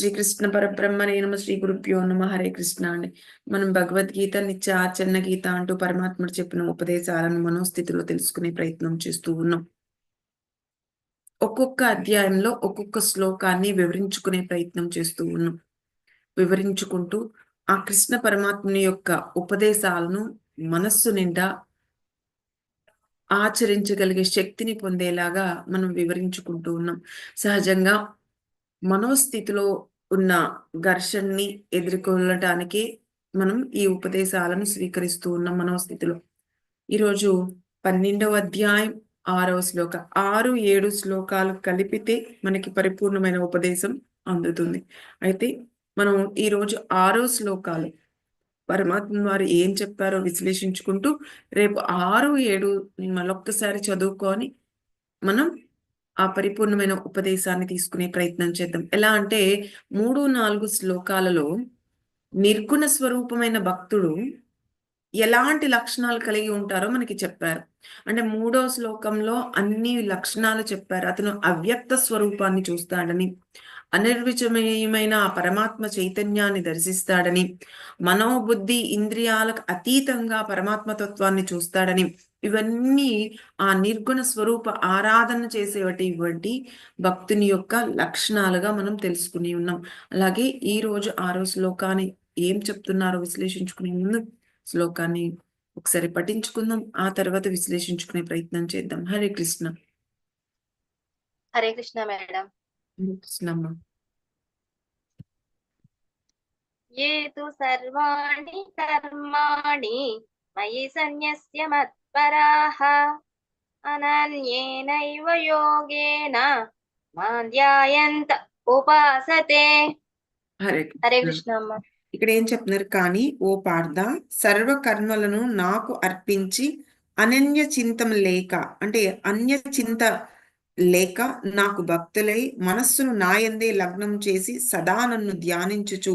శ్రీకృష్ణ పరబ్రహ్మ నేనమ శ్రీ గురుభ్యో నమ హరే కృష్ణ అండి. మనం భగవద్గీత నిత్య ఆచరణ గీత అంటూ పరమాత్ముడు చెప్పిన ఉపదేశాలను మనోస్థితిలో తెలుసుకునే ప్రయత్నం చేస్తూ ఉన్నాం. ఒక్కొక్క అధ్యాయంలో ఒక్కొక్క శ్లోకాన్ని వివరించుకునే ప్రయత్నం చేస్తూ ఉన్నాం. వివరించుకుంటూ ఆ కృష్ణ పరమాత్ముని యొక్క ఉపదేశాలను మనస్సు నిండా ఆచరించగలిగే శక్తిని పొందేలాగా మనం వివరించుకుంటూ ఉన్నాం. సహజంగా మనోస్థితిలో ఉన్న ఘర్షణని ఎదుర్కొనటానికి మనం ఈ ఉపదేశాలను స్వీకరిస్తూ ఉన్నాం మనోస్థితిలో. ఈరోజు పన్నెండవ అధ్యాయం ఆరవ శ్లోక. ఆరు ఏడు శ్లోకాలు కలిపితే మనకి పరిపూర్ణమైన ఉపదేశం అందుతుంది. అయితే మనం ఈరోజు ఆరో శ్లోకాలు. పరమాత్మ వారు ఏం చెప్పారో విశ్లేషించుకుంటూ రేపు ఆరు ఏడు మళ్ళొక్కసారి చదువుకొని మనం ఆ పరిపూర్ణమైన ఉపదేశాన్ని తీసుకునే ప్రయత్నం చేద్దాం. ఎలా అంటే మూడు నాలుగు శ్లోకాలలో నిర్గుణ స్వరూపమైన భక్తుడు ఎలాంటి లక్షణాలు కలిగి ఉంటారో మనకి చెప్పారు. అంటే మూడో శ్లోకంలో అన్ని లక్షణాలు చెప్పారు. అతను అవ్యక్త స్వరూపాన్ని చూస్తాడని అనిర్విచమయమైన ఆ పరమాత్మ చైతన్యాన్ని దర్శిస్తాడని మనోబుద్ధి ఇంద్రియాలకు అతీతంగా పరమాత్మతత్వాన్ని చూస్తాడని ఇవన్నీ ఆ నిర్గుణ స్వరూప ఆరాధన చేసేటువంటి భక్తుని యొక్క లక్షణాలుగా మనం తెలుసుకుని ఉన్నాం. అలాగే ఈ రోజు ఆరో శ్లోకాన్ని ఏం చెప్తున్నారో విశ్లేషించుకునే ముందు శ్లోకాన్ని ఒకసారి పఠించుకుందాం. ఆ తర్వాత విశ్లేషించుకునే ప్రయత్నం చేద్దాం. హరే కృష్ణ. హరే కృష్ణ మేడం. హరే కృష్ణమ్మ. ఏ తు సర్వాణి కర్మాణి మయి సన్యస్య అనన్యేనైవ యోగేన మాంధ్యాయంత ఉపాసతే. హరే హరే కృష్ణ. ఇక్కడ ఏం చెప్తున్నారు కానీ ఓ పార్థ సర్వ కర్మలను నాకు అర్పించి అనన్య చింతం లేక అంటే అన్య చింత లేక నాకు భక్తులై మనస్సును నాయందే లగ్నం చేసి సదా నన్ను ధ్యానించుచు.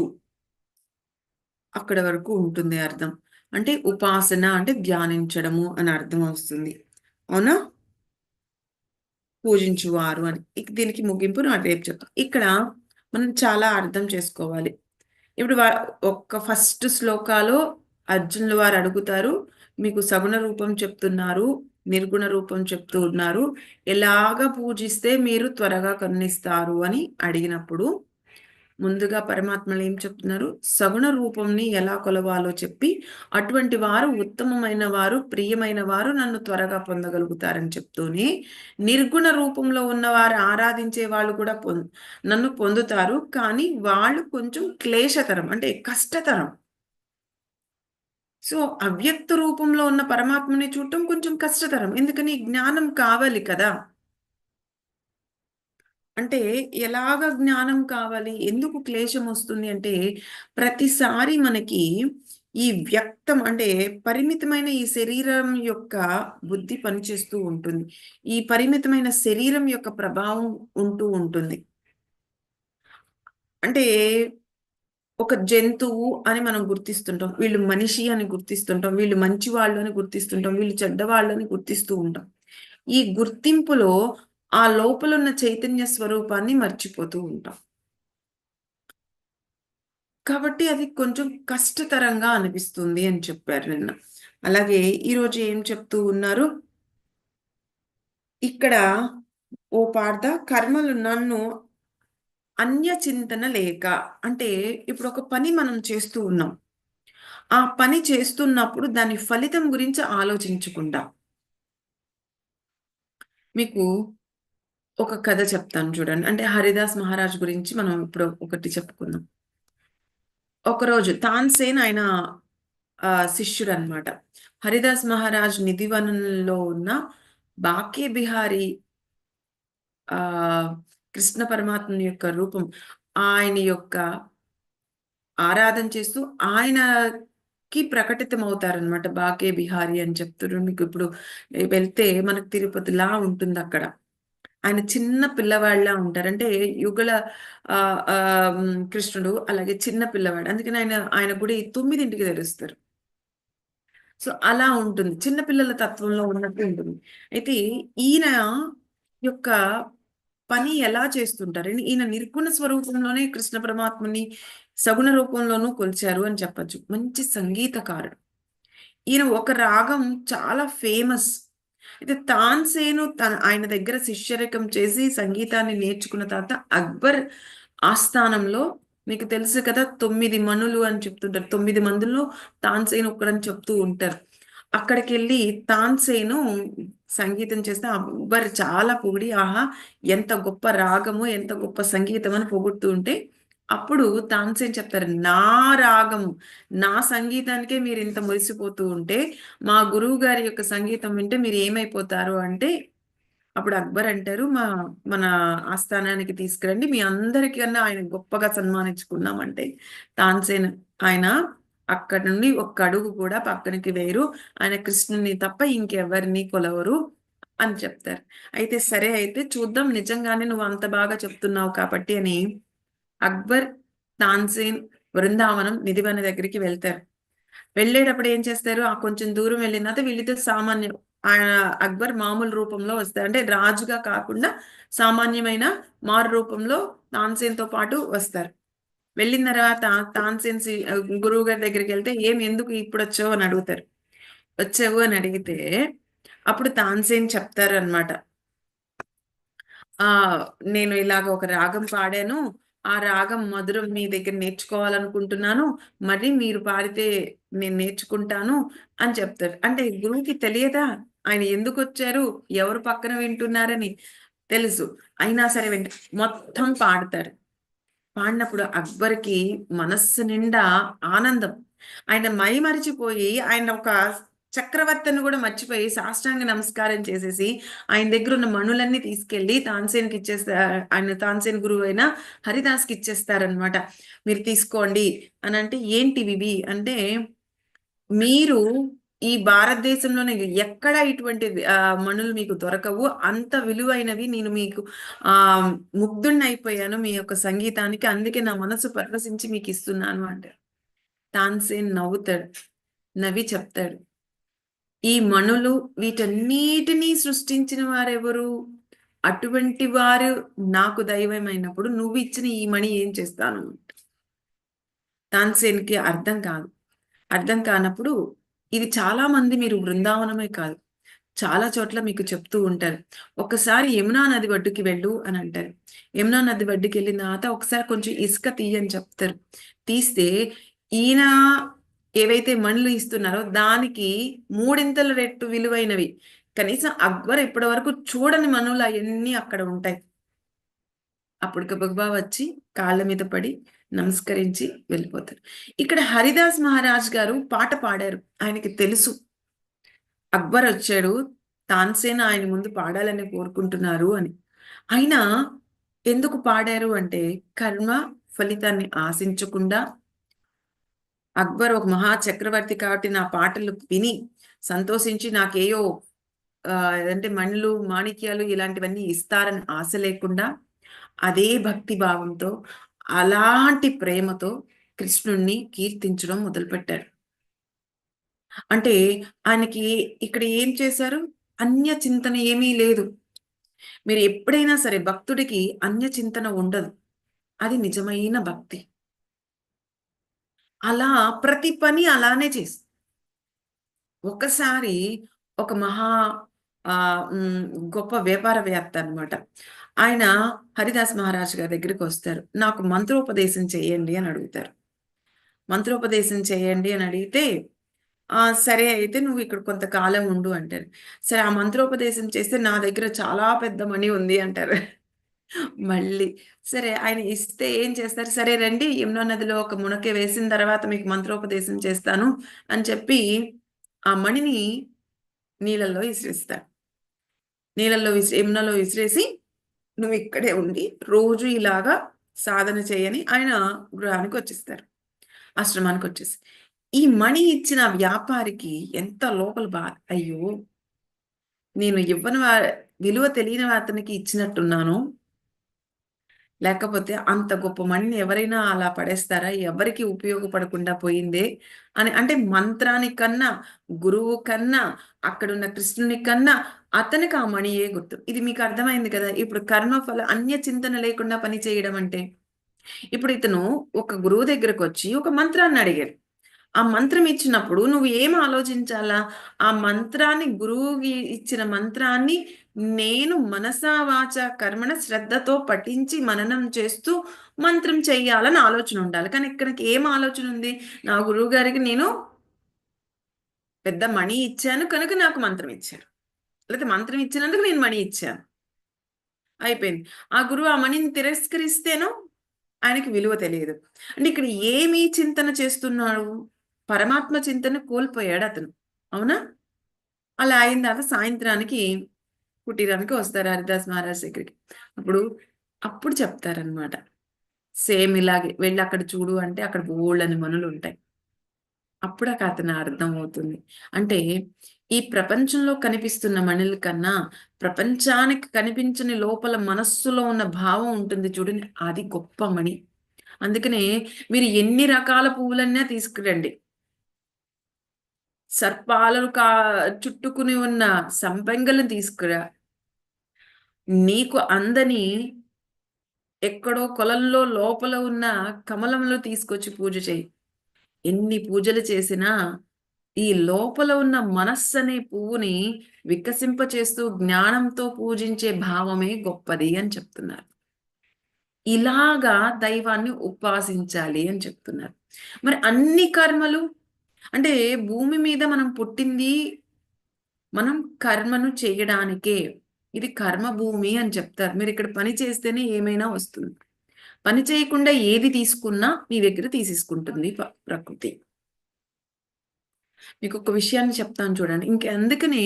అక్కడ వరకు ఉంటుంది అర్థం. అంటే ఉపాసన అంటే ధ్యానించడము అని అర్థం వస్తుంది. అవునా? పూజించువారు అని. ఇక దీనికి ముగింపు నా రేపు చెప్తాం. ఇక్కడ మనం చాలా అర్థం చేసుకోవాలి. ఇప్పుడు ఒక్క ఫస్ట్ శ్లోకాలో అర్జునుల వారు అడుగుతారు మీకు సగుణ రూపం చెప్తున్నారు నిర్గుణ రూపం చెప్తూ ఉన్నారు ఎలాగ పూజిస్తే మీరు త్వరగా కరుణిస్తారు అని అడిగినప్పుడు ముందుగా పరమాత్మలు ఏం చెప్తున్నారు? సగుణ రూపంని ఎలా కొలవాలో చెప్పి అటువంటి వారు ఉత్తమమైన వారు ప్రియమైన వారు నన్ను త్వరగా పొందగలుగుతారని చెప్తూనే నిర్గుణ రూపంలో ఉన్నవారు ఆరాధించే వాళ్ళు కూడా పొ నన్ను పొందుతారు. కానీ వాళ్ళు కొంచెం క్లేశతరం అంటే కష్టతరం. సో అవ్యక్త రూపంలో ఉన్న పరమాత్మని చూడటం కొంచెం కష్టతరం. ఎందుకని? జ్ఞానం కావాలి కదా. అంటే ఎలాగ జ్ఞానం కావాలి? ఎందుకు క్లేశం వస్తుంది? అంటే ప్రతిసారి మనకి ఈ వ్యక్తం అంటే పరిమితమైన ఈ శరీరం యొక్క బుద్ధి పనిచేస్తూ ఉంటుంది. ఈ పరిమితమైన శరీరం యొక్క ప్రభావం ఉంటూ ఉంటుంది. అంటే ఒక జంతువు అని మనం గుర్తిస్తుంటాం. వీళ్ళు మనిషి అని గుర్తిస్తుంటాం. వీళ్ళు మంచి వాళ్ళు అని గుర్తిస్తుంటాం. వీళ్ళు చెడ్డవాళ్ళు అని గుర్తిస్తూ ఉంటాం. ఈ గుర్తింపులో ఆ లోపల ఉన్న చైతన్య స్వరూపాన్ని మర్చిపోతూ ఉంటాం. కాబట్టి అది కొంచెం కష్టతరంగా అనిపిస్తుంది అని చెప్పారు నిన్న. అలాగే ఈరోజు ఏం చెప్తూ ఉన్నారు? ఇక్కడ ఓ పార్థ కర్మలు నన్ను అన్య చింతన లేక అంటే ఇప్పుడు ఒక పని మనం చేస్తూ ఉన్నాం. ఆ పని చేస్తున్నప్పుడు దాని ఫలితం గురించి ఆలోచించకుండా. మీకు ఒక కథ చెప్తాను చూడండి. అంటే హరిదాస్ మహారాజ్ గురించి మనం ఇప్పుడు ఒకటి చెప్పుకుందాం. ఒకరోజు తాన్సేన్ ఆయన ఆ, శిష్యుడు అనమాట హరిదాస్ మహారాజ్ నిధివనంలో ఉన్న బాకే బిహారీ ఆ కృష్ణ పరమాత్మ యొక్క రూపం ఆయన యొక్క ఆరాధన చేస్తూ ఆయనకి ప్రకటితం అవుతారనమాట బాకే బిహారీ అని చెప్తున్నారు మీకు ఇప్పుడు వెళ్తే మనకు తిరుపతిలా ఉంటుంది అక్కడ ఆయన చిన్న పిల్లవాడిలా ఉంటారు. అంటే యుగల ఆ కృష్ణుడు అలాగే చిన్న పిల్లవాడు. అందుకని ఆయన ఆయన గుడి తొమ్మిదింటికి తెరుస్తారు సో అలా ఉంటుంది. చిన్న పిల్లల తత్వంలో ఉన్నట్టు ఉంటుంది. అయితే ఈయన యొక్క పని ఎలా చేస్తుంటారు? ఈయన- నిర్గుణ స్వరూపంలోనే కృష్ణ పరమాత్మని సగుణ రూపంలోనూ కొలిచారు అని చెప్పొచ్చు. మంచి సంగీతకారుడు. ఈయన ఒక రాగం చాలా ఫేమస్. అయితే తాన్సేను తన ఆయన దగ్గర శిష్యరకం చేసి సంగీతాన్ని నేర్చుకున్న తర్వాత అక్బర్ ఆస్థానంలో మీకు తెలుసు కదా తొమ్మిది మనులు అని చెప్తుంటారు. తొమ్మిది మందుల్లో తాన్సేను ఒక్కడని చెప్తూ ఉంటారు. అక్కడికి వెళ్ళి తాన్సేను సంగీతం చేస్తే అక్బర్ చాలా పొగిడి ఆహా ఎంత గొప్ప రాగము ఎంత గొప్ప సంగీతం అని పొగుడుతూ ఉంటే అప్పుడు తాన్సేన్ చెప్తారు? నా రాగం నా సంగీతానికే మీరు ఇంత మురిసిపోతూ ఉంటే మా గురువు గారి యొక్క సంగీతం వింటే మీరు ఏమైపోతారు అంటే అప్పుడు అక్బర్ అంటారు మా మన ఆస్థానానికి తీసుకురండి మీ అందరికన్నా ఆయన గొప్పగా సన్మానించుకున్నామంటే తాన్సేన్ ఆయన అక్కడి నుండి ఒక్క అడుగు కూడా పక్కనికి వేరు ఆయన కృష్ణుని తప్ప ఇంకెవరిని కొలవరు అని చెప్తారు. అయితే సరే అయితే చూద్దాం నిజంగానే నువ్వు అంత బాగా చెప్తున్నావు కాబట్టి అని అక్బర్ తాన్సేన్ బృందావనం నిధివన దగ్గరికి వెళ్తారు. వెళ్ళేటప్పుడు ఏం చేస్తారు? ఆ కొంచెం దూరం వెళ్ళిన తర్వాత వీళ్ళతో సామాన్యం ఆయన అక్బర్ మామూలు రూపంలో వస్తారు. అంటే రాజుగా కాకుండా సామాన్యమైన మారు రూపంలో తాన్సేన్తో పాటు వస్తారు. వెళ్ళిన తర్వాత తాన్సేన్ సి- గురువు గారి దగ్గరికి వెళ్తే ఏం ఎందుకు ఇప్పుడు వచ్చావు అని అడుగుతారు. వచ్చావు అని అడిగితే అప్పుడు తాన్సేన్ చెప్తారు అనమాట ఆ నేను ఇలాగ ఒక రాగం పాడాను. ఆ రాగం మధురం మీ దగ్గర నేర్చుకోవాలనుకుంటున్నాను. మరి మీరు పాడితే నేను నేర్చుకుంటాను అని చెప్తారు. అంటే గురువుకి తెలియదా? ఆయన ఎందుకు వచ్చారు? ఎవరు పక్కన వింటున్నారని తెలుసు. అయినా సరే వింట మొత్తం పాడతారు. పాడినప్పుడు అక్బర్కి మనస్సు నిండా ఆనందం. ఆయన మై మరిచిపోయి ఆయన ఒక చక్రవర్తిని కూడా మర్చిపోయి సాష్టాంగ నమస్కారం చేసేసి ఆయన దగ్గర ఉన్న మణులన్నీ తీసుకెళ్ళి తాన్సేన్కి ఇచ్చేస్తా ఆయన తాన్సేన్ గురువు అయిన హరిదాస్కి ఇచ్చేస్తారనమాట మీరు తీసుకోండి. అని అంటే ఏంటివి ఇవి అంటే మీరు ఈ భారతదేశంలోనే ఎక్కడ ఇటువంటి మణులు మీకు దొరకవు. అంత విలువైనవి నేను మీకు ఆ ముగ్ధుణ్ణి మీ యొక్క సంగీతానికి. అందుకే నా మనసు పరవశించి మీకు ఇస్తున్నాను అంటారు. తాన్సేన్ నవ్వుతాడు. నవ్వి చెప్తాడు. ఈ మణులు వీటన్నిటినీ సృష్టించిన వారెవరు? అటువంటి వారు నాకు దైవమైనప్పుడు నువ్వు ఇచ్చిన ఈ మణి ఏం చేస్తాను? తాన్సేన్కి అర్థం కాదు. అర్థం కానప్పుడు ఇది చాలా మంది మీరు బృందావనమే కాదు. చాలా చోట్ల మీకు చెప్తూ ఉంటారు. ఒకసారి యమునా నది ఒడ్డుకి వెళ్ళు అని అంటారు. యమునా నది ఒడ్డుకి వెళ్ళిన తర్వాత ఒకసారి కొంచెం ఇసుక తీయని చెప్తారు. తీస్తే ఈయన ఏవైతే మణులు ఇస్తున్నారో దానికి మూడింతల రెట్టు విలువైనవి. కనీసం అక్బర్ ఇప్పటి వరకు చూడని మనులు అవన్నీ అక్కడ ఉంటాయి. అప్పుడు గబగబా వచ్చి కాళ్ళ మీద పడి నమస్కరించి వెళ్ళిపోతారు. ఇక్కడ హరిదాస్ మహారాజ్ గారు పాట పాడారు. ఆయనకి తెలుసు. అక్బర్ వచ్చాడు. తాన్సేన ఆయన ముందు పాడాలని కోరుకుంటున్నారు అని. అయినా ఎందుకు పాడారు అంటే కర్మ ఫలితాన్ని ఆశించకుండా అక్బర్ ఒక మహా చక్రవర్తి కాబట్టి నా పాటలు విని సంతోషించి నాకేయో అంటే మణులు మాణిక్యాలు ఇలాంటివన్నీ ఇస్తారని ఆశ లేకుండా అదే భక్తి భావంతో అలాంటి ప్రేమతో కృష్ణుణ్ణి కీర్తించడం మొదలుపెట్టారు. అంటే ఆయనకి ఇక్కడ ఏం చేశారు? అన్య చింతన ఏమీ లేదు. మీరు ఎప్పుడైనా సరే భక్తుడికి అన్య చింతన ఉండదు. అది నిజమైన భక్తి. అలా ప్రతి పని అలానే చేసి. ఒకసారి ఒక మహా గొప్ప వ్యాపారవేత్త అన్నమాట. ఆయన హరిదాస్ మహారాజ్ గారి దగ్గరికి వస్తారు. నాకు మంత్రోపదేశం చేయండి అని అడుగుతారు. మంత్రోపదేశం చేయండి అని అడిగితే సరే అయితే నువ్వు ఇక్కడ కొంతకాలం ఉండు అంటారు. సరే ఆ మంత్రోపదేశం చేస్తే నా దగ్గర చాలా పెద్ద మనీ ఉంది అంటారు. మళ్ళీ సరే ఆయన ఇస్తే ఏం చేస్తారు? సరే రండి యమునా నదిలో ఒక మునక వేసిన తర్వాత మీకు మంత్రోపదేశం చేస్తాను అని చెప్పి ఆ మణిని నీళ్ళల్లో విసిరేస్తాడు నీళ్ళల్లో విసిరి యమునలో విసిరేసి నువ్వు ఇక్కడే ఉండి రోజు ఇలాగా సాధన చేయని ఆయన గృహానికి వచ్చేస్తారు ఆశ్రమానికి వచ్చేసి. ఈ మణి ఇచ్చిన వ్యాపారికి ఎంత లోపల బాధ అయ్యో! నేను ఇవ్వని వా విలువ తెలియని అతనికి ఇచ్చినట్టున్నాను. లేకపోతే అంత గొప్ప మణిని ఎవరైనా అలా పడేస్తారా? ఎవరికి ఉపయోగపడకుండా పోయిందే అని అంటే మంత్రానికన్నా, గురువు కన్నా, అక్కడున్న కృష్ణుని కన్నా అతనికి ఆ మణియే గుర్తు. ఇది మీకు అర్థమైంది కదా! ఇప్పుడు కర్మఫల అన్య చింతన లేకుండా పని చేయడం అంటే. ఇప్పుడు ఇతను ఒక గురువు దగ్గరకొచ్చి ఒక మంత్రాన్ని అడిగాడు. ఆ మంత్రం ఇచ్చినప్పుడు నువ్వు ఏం ఆలోచించాలా? ఆ మంత్రాన్ని గురువుకి ఇచ్చిన మంత్రాన్ని నేను మనసావాచ కర్మణ శ్రద్ధతో పఠించి మననం చేస్తూ మంత్రం చెయ్యాలని ఆలోచన ఉండాలి. కానీ ఇక్కడ ఏం ఆలోచన ఉంది? నా గురువు గారికి నేను పెద్ద మణి ఇచ్చాను కనుక నాకు మంత్రం ఇచ్చారు. లేకపోతే మంత్రం ఇచ్చినందుకు నేను మణి ఇచ్చాను. అయిపోయింది. ఆ గురువు ఆ మణిని తిరస్కరిస్తేనో ఆయనకి విలువ తెలియదు. అంటే ఇక్కడ ఏమి చింతన చేస్తున్నాడు? పరమాత్మ చింతను కోల్పోయాడు అతను. అవునా? అలా అయిన తర్వాత సాయంత్రానికి కుటీరానికి వస్తారు హరిదాస్ మహారాజ్ దగ్గరికి. అప్పుడు, అప్పుడు చెప్తారనమాట. సేమ్ ఇలాగే వెళ్ళి అక్కడ చూడు అంటే అక్కడ ఓళ్ళని మనులు ఉంటాయి అప్పుడక అతను అర్థమవుతుంది. అంటే ఈ ప్రపంచంలో కనిపిస్తున్న మణుల కన్నా ప్రపంచానికి కనిపించని లోపల మనస్సులో ఉన్న భావం ఉంటుంది చూడండి అది గొప్ప మణి. అందుకనే మీరు ఎన్ని రకాల పువ్వులన్నా తీసుకురండి. సర్పాలను కా చుట్టుకుని ఉన్న సంపెంగలను తీసుకురా. నీకు అందని ఎక్కడో కొలంలో లోపల ఉన్న కమలంలో తీసుకొచ్చి పూజ చేయి ఎన్ని పూజలు చేసినా ఈ లోపల ఉన్న మనస్సు అనే పువ్వుని వికసింపచేస్తూ జ్ఞానంతో పూజించే భావమే గొప్పది అని చెప్తున్నారు. ఇలాగా దైవాన్ని ఉపాసించాలి అని చెప్తున్నారు. మరి అన్ని కర్మలు అంటే భూమి మీద మనం పుట్టింది మనం కర్మను చేయడానికే. ఇది కర్మ భూమి అని చెప్తారు. మీరు ఇక్కడ పని చేస్తేనే ఏమైనా వస్తుంది. పని చేయకుండా ఏది తీసుకున్నా మీ దగ్గర తీసేసుకుంటుంది ప్రకృతి మీకు ఒక విషయాన్ని చెప్తాను చూడండి. ఇంక అందుకనే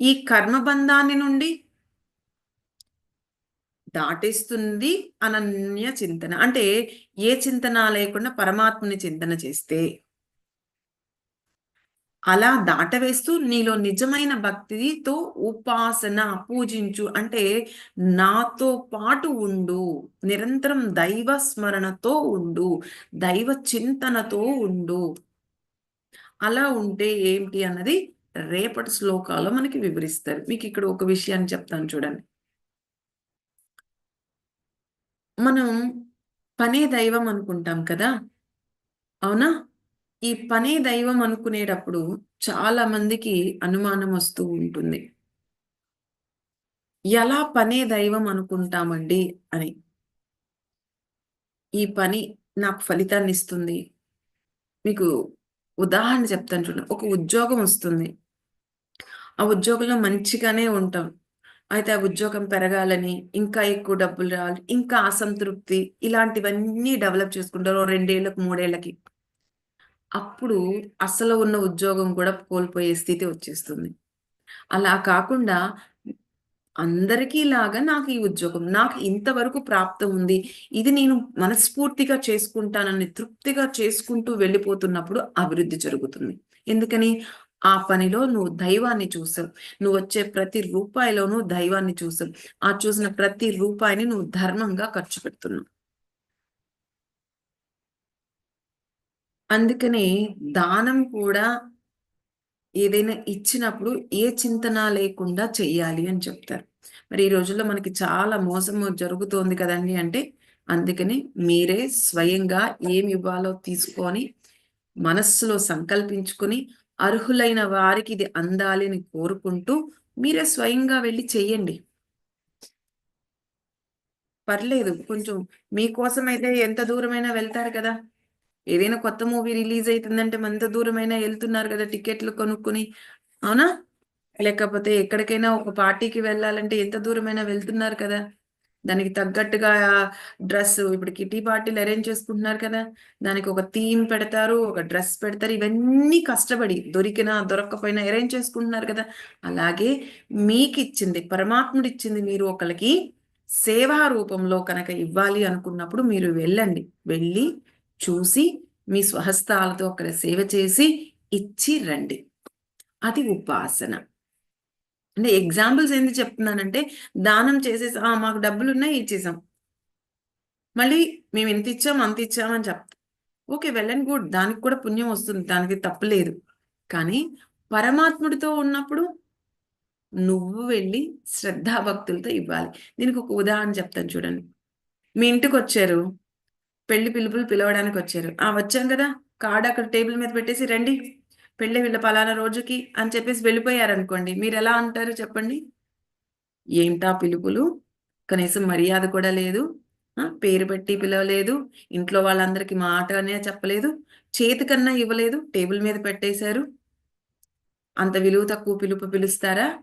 ఈ కర్మబంధాన్ని నుండి దాటేస్తుంది అనన్య చింతన. అంటే ఏ చింతన లేకుండా పరమాత్మని చింతన చేస్తే అలా దాటవేస్తూ నీలో నిజమైన భక్తితో ఉపాసన పూజించు. అంటే నాతో పాటు ఉండు. నిరంతరం దైవ స్మరణతో ఉండు. దైవ చింతనతో ఉండు. అలా ఉంటే ఏంటి అన్నది రేపటి శ్లోకాలు మనకి వివరిస్తారు. మీకు ఇక్కడ ఒక విషయాన్ని చెప్తాను చూడండి. మనం పనే దైవం అనుకుంటాం కదా! అవునా? ఈ పనే దైవం అనుకునేటప్పుడు చాలా మందికి అనుమానం వస్తూ ఉంటుంది. ఎలా పనే దైవం అనుకుంటామండి అని. ఈ పని నాకు ఫలితాన్ని ఇస్తుంది మీకు ఉదాహరణ చెప్తాను చూడండి. ఒక ఉద్యోగం వస్తుంది. ఆ ఉద్యోగంలో మంచిగానే ఉంటాం. అయితే ఆ ఉద్యోగం పెరగాలని, ఇంకా ఎక్కువ డబ్బులు రావాలి, ఇంకా అసంతృప్తి ఇలాంటివన్నీ డెవలప్ చేసుకుంటారు. రెండేళ్ళకు మూడేళ్ళకి అప్పుడు అసలు ఉన్న ఉద్యోగం కూడా కోల్పోయే స్థితి వచ్చేస్తుంది. అలా కాకుండా అందరికీ లాగా నాకు ఈ ఉద్యోగం, నాకు ఇంతవరకు ప్రాప్తం ఉంది. ఇది నేను మనస్ఫూర్తిగా చేసుకుంటానని తృప్తిగా చేసుకుంటూ వెళ్ళిపోతున్నప్పుడు అభివృద్ధి జరుగుతుంది. ఎందుకని? ఆ పనిలో నువ్వు దైవాన్ని చూసావు. నువ్వొచ్చే ప్రతి రూపాయిలోనూ దైవాన్ని చూసావు. ఆ చూసిన ప్రతి రూపాయిని నువ్వు ధర్మంగా ఖర్చు పెడుతున్నావు. అందుకనే దానం కూడా ఏదైనా ఇచ్చినప్పుడు ఏ చింతన లేకుండా చెయ్యాలి అని చెప్తారు. మరి ఈ రోజుల్లో మనకి చాలా మోసము జరుగుతోంది కదండి అంటే అందుకని మీరే స్వయంగా ఏమి ఇవ్వాలో తీసుకొని మనస్సులో సంకల్పించుకొని అర్హులైన వారికి ఇది అందాలి అని కోరుకుంటూ మీరే స్వయంగా వెళ్ళి చెయ్యండి. పర్లేదు. కొంచెం మీకోసమైతే ఎంత దూరమైనా వెళ్తారు కదా! ఏదైనా కొత్త మూవీ రిలీజ్ అవుతుందంటే ఎంత దూరమైనా వెళ్తున్నారు కదా! టికెట్లు కొనుక్కొని. అవునా? లేకపోతే ఎక్కడికైనా ఒక పార్టీకి వెళ్ళాలంటే ఎంత దూరమైనా వెళ్తున్నారు కదా! దానికి తగ్గట్టుగా డ్రెస్ ఇప్పుడు కిటీ పార్టీలు అరేంజ్ చేసుకుంటున్నారు కదా! దానికి ఒక థీమ్ పెడతారు. ఒక డ్రెస్ పెడతారు. ఇవన్నీ కష్టపడి దొరికినా, దొరక్కపోయినా అరేంజ్ చేసుకుంటున్నారు కదా! అలాగే మీకు ఇచ్చింది పరమాత్ముడు ఇచ్చింది మీరు ఒకరికి సేవా రూపంలో కనుక ఇవ్వాలి అనుకున్నప్పుడు మీరు వెళ్ళండి. వెళ్ళి చూసి మీ స్వహస్తాలతో అక్కడ సేవ చేసి ఇచ్చి రండి. అది ఉపాసన. అంటే ఎగ్జాంపుల్స్ ఎందుకు చెప్తున్నానంటే దానం చేసేసి మాకు డబ్బులు ఉన్నాయి ఇచ్చేసాం. మళ్ళీ మేము ఎంత ఇచ్చాం అంత ఇచ్చాం అని చెప్తాం. Okay well and good. దానికి కూడా పుణ్యం వస్తుంది. దానికి తప్పులేదు కానీ పరమాత్ముడితో ఉన్నప్పుడు నువ్వు వెళ్ళి శ్రద్ధాభక్తులతో ఇవ్వాలి. దీనికి ఒక ఉదాహరణ చెప్తాను చూడండి. మీ ఇంటికి వచ్చారు పెళ్ళి పిలుపులు పిలవడానికి వచ్చారు. ఆ వచ్చాం కదా. కార్డు అక్కడ టేబుల్ మీద పెట్టేసి రండి. పెళ్ళి వీళ్ళ పలానా రోజుకి అని చెప్పేసి వెళ్ళిపోయారనుకోండి. మీరు ఎలా అంటారు చెప్పండి? ఏంటా పిలుపులు? కనీసం మర్యాద కూడా లేదు. పేరు పెట్టి పిలవలేదు. ఇంట్లో వాళ్ళందరికీ మాట అనే చెప్పలేదు. చేతికన్నా ఇవ్వలేదు. టేబుల్ మీద పెట్టేశారు. అంత విలువ తక్కువ పిలుపు పిలుస్తారా?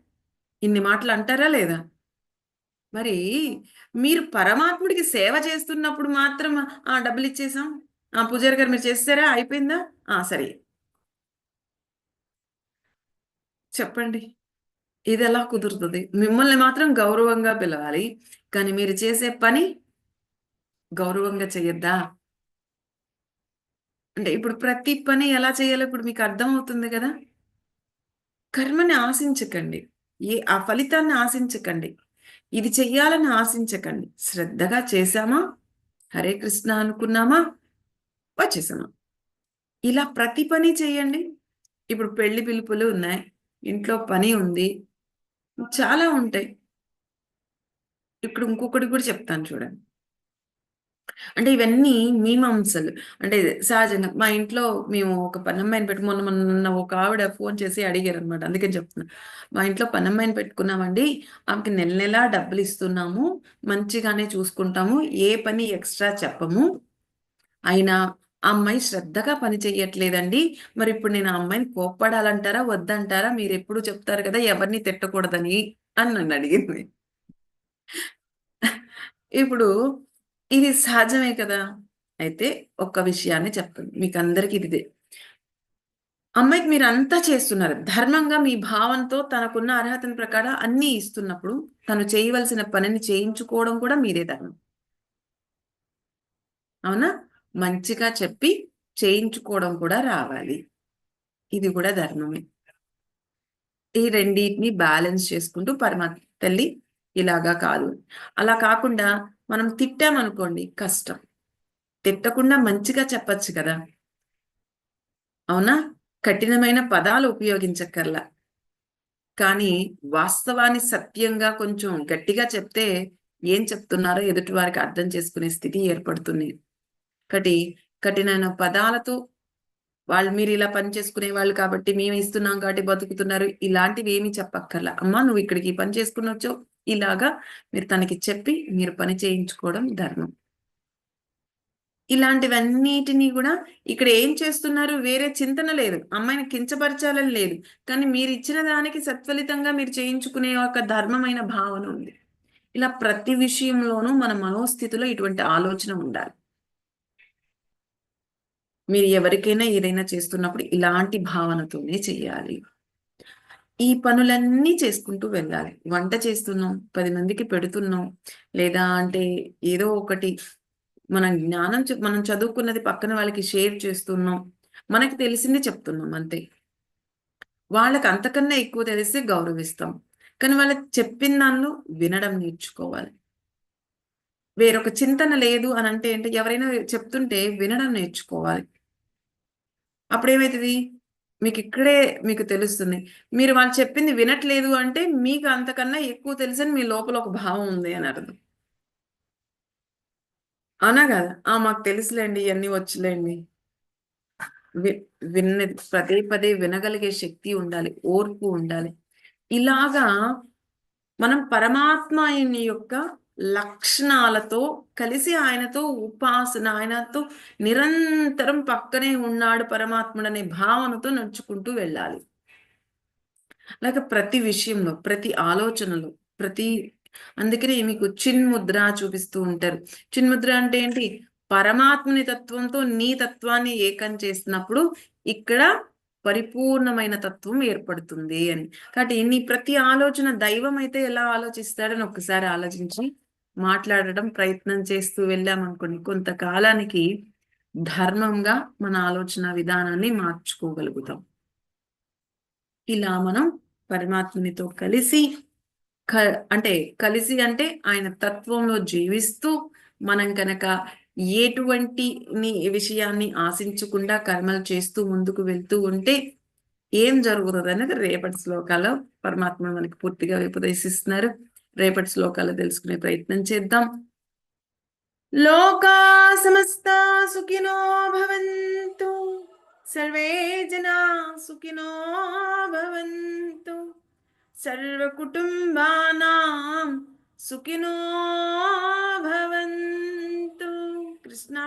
ఇన్ని మాటలు అంటారా లేదా? మరి మీరు పరమాత్ముడికి సేవ చేస్తున్నప్పుడు మాత్రం ఆ డబ్బులు ఇచ్చేసాం? ఆ పూజారి గారు మీరు చేస్తారా? అయిపోయిందా? ఆ సరే. చెప్పండి. ఇది ఎలా కుదురుతుంది? మిమ్మల్ని మాత్రం గౌరవంగా పిలవాలి. కానీ మీరు చేసే పని గౌరవంగా చేయొద్దా? అంటే ఇప్పుడు ప్రతి పని ఎలా చేయాలో ఇప్పుడు మీకు అర్థం అవుతుంది కదా? కర్మని ఆశించకండి. ఏ ఆ ఫలితాన్ని ఆశించకండి. ఇది చెయ్యాలని ఆశించకండి. శ్రద్ధగా చేశామా? హరే కృష్ణ అనుకున్నామా? వచ్చేసామా? ఇలా ప్రతి పని చేయండి. ఇప్పుడు పెళ్ళి పిలుపులు ఉన్నాయి. ఇంట్లో పని ఉంది. చాలా ఉంటాయి. ఇక్కడ ఇంకొకటి కూడా చెప్తాను చూడండి. అంటే ఇవన్నీ మీమాంసలు. అంటే సహజంగా మా ఇంట్లో మేము ఒక పనమ్మాయిని పెట్టి మొన్న మొన్న ఒక ఆవిడ ఫోన్ చేసి అడిగారు అనమాట అందుకని చెప్తున్నా. మా ఇంట్లో పనమ్మాయిని పెట్టుకున్నామండి. ఆమెకి నెల నెలా డబ్బులు ఇస్తున్నాము. మంచిగానే చూసుకుంటాము. ఏ పని ఎక్స్ట్రా చెప్పము. అయినా ఆ అమ్మాయి శ్రద్ధగా పని చెయ్యట్లేదండి. మరి ఇప్పుడు నేను ఆ అమ్మాయిని కోప్పడాలంటారా వద్దంటారా? మీరు ఎప్పుడు చెప్తారు కదా ఎవరిని తిట్టకూడదని అని నన్ను అడిగింది. ఇప్పుడు ఇది సహజమే కదా? అయితే ఒక్క విషయాన్ని చెప్పండి. మీకు అందరికీ ఇదే. అమ్మాయికి మీరు అంతా చేస్తున్నారు. ధర్మంగా మీ భావంతో తనకున్న అర్హతల ప్రకారం అన్నీ ఇస్తున్నప్పుడు తను చేయవలసిన పనిని చేయించుకోవడం కూడా మీరే ధర్మం. అవునా? మంచిగా చెప్పి చేయించుకోవడం కూడా రావాలి. ఇది కూడా ధర్మమే. ఈ రెండింటిని బ్యాలెన్స్ చేసుకుంటూ పరమాత్మ తల్లి ఇలాగా కాదు. అలా కాకుండా మనం తిట్టామనుకోండి కష్టం. తిట్టకుండా మంచిగా చెప్పచ్చు కదా. అవునా? కఠినమైన పదాలు ఉపయోగించక్కర్లా. కానీ వాస్తవాన్ని సత్యంగా కొంచెం గట్టిగా చెప్తే ఏం చెప్తున్నారో ఎదుటి వారికి అర్థం చేసుకునే స్థితి ఏర్పడుతుంది. కటి కఠినమైన పదాలతో వాళ్ళు మీరు ఇలా పని చేసుకునే వాళ్ళు కాబట్టి మేము ఇస్తున్నాం కాబట్టి బతుకుతున్నారు ఇలాంటివి ఏమీ చెప్పక్కర్లా. అమ్మా నువ్వు ఇక్కడికి పని చేసుకుని వచ్చావు ఇలాగా మీరు తనకి చెప్పి మీరు పని చేయించుకోవడం ధర్మం. ఇలాంటివన్నిటినీ కూడా ఇక్కడ ఏం చేస్తున్నారు? వేరే చింతన లేదు. అమ్మాయిని కించపరచాలని లేదు. కానీ మీరు ఇచ్చిన దానికి సత్ఫలితంగా మీరు చేయించుకునే ఒక ధర్మమైన భావన ఉంది. ఇలా ప్రతి విషయంలోనూ మన మనోస్థితిలో ఇటువంటి ఆలోచన ఉండాలి. మీరు ఎవరికైనా ఏదైనా చేస్తున్నప్పుడు ఇలాంటి భావనతోనే చేయాలి. ఈ పనులన్నీ చేసుకుంటూ వెళ్ళాలి. వంట చేస్తున్నాం పది మందికి పెడుతున్నాం. లేదా అంటే ఏదో ఒకటి మన జ్ఞానం మనం చదువుకున్నది పక్కన వాళ్ళకి షేర్ చేస్తున్నాం. మనకి తెలిసింది చెప్తున్నాం అంతే. వాళ్ళకి అంతకన్నా ఎక్కువ తెలిస్తే గౌరవిస్తాం. కానీ వాళ్ళకి చెప్పిన దానిలో వినడం నేర్చుకోవాలి. వేరొక చింతన లేదు అని అంటే ఏంటంటే ఎవరైనా చెప్తుంటే వినడం నేర్చుకోవాలి. అప్పుడేమవుతుంది మీకు ఇక్కడే మీకు తెలుస్తుంది. మీరు వాళ్ళు చెప్పింది వినట్లేదు అంటే మీకు అంతకన్నా ఎక్కువ తెలుసని మీ లోపల ఒక భావం ఉంది అని అర్థం. అవునా కదా? ఆ మాకు తెలుసులేండి ఇవన్నీ వచ్చులేండి. విన్నది పదే పదే వినగలిగే శక్తి ఉండాలి ఓర్పు ఉండాలి. ఇలాగా మనం పరమాత్మ యొక్క లక్షణాలతో కలిసి ఆయనతో ఉపాసన ఆయనతో నిరంతరం పక్కనే ఉన్నాడు పరమాత్ముడు అనే భావనతో నడుచుకుంటూ వెళ్ళాలి. అలాగే ప్రతి విషయంలో ప్రతి ఆలోచనలో ప్రతి అందుకనే మీకు చిన్ముద్ర చూపిస్తూ ఉంటారు. చిన్ముద్ర అంటే ఏంటి? పరమాత్ముని తత్వంతో నీ తత్వాన్ని ఏకం చేసినప్పుడు ఇక్కడ పరిపూర్ణమైన తత్వం ఏర్పడుతుంది అని. కాబట్టి నీ ప్రతి ఆలోచన దైవం అయితే ఎలా ఆలోచిస్తాడని ఒక్కసారి ఆలోచించి మాట్లాడడం ప్రయత్నం చేస్తూ వెళ్ళామనుకోండి కొంతకాలానికి ధర్మంగా మన ఆలోచన విధానాన్ని మార్చుకోగలుగుతాం. ఇలా మనం పరమాత్మునితో కలిసి క అంటే కలిసి అంటే ఆయన తత్వంలో జీవిస్తూ మనం కనుక ఎటువంటి ని- విషయాన్ని ఆశించకుండా కర్మలు చేస్తూ ముందుకు వెళ్తూ ఉంటే ఏం జరుగుతుంది అనేది రేపటి శ్లోకాల్లో పరమాత్మ మనకి పూర్తిగా ఉపదేశిస్తున్నారు రేపటి శ్లోకాలు తెలుసుకునే ప్రయత్నం చేద్దాం. లోకా సమస్త సుఖినో భవంతు. సర్వే జనా సుఖినో భవంతు. సర్వ కుటుంబానాం సుఖినో భవంతు. కృష్ణ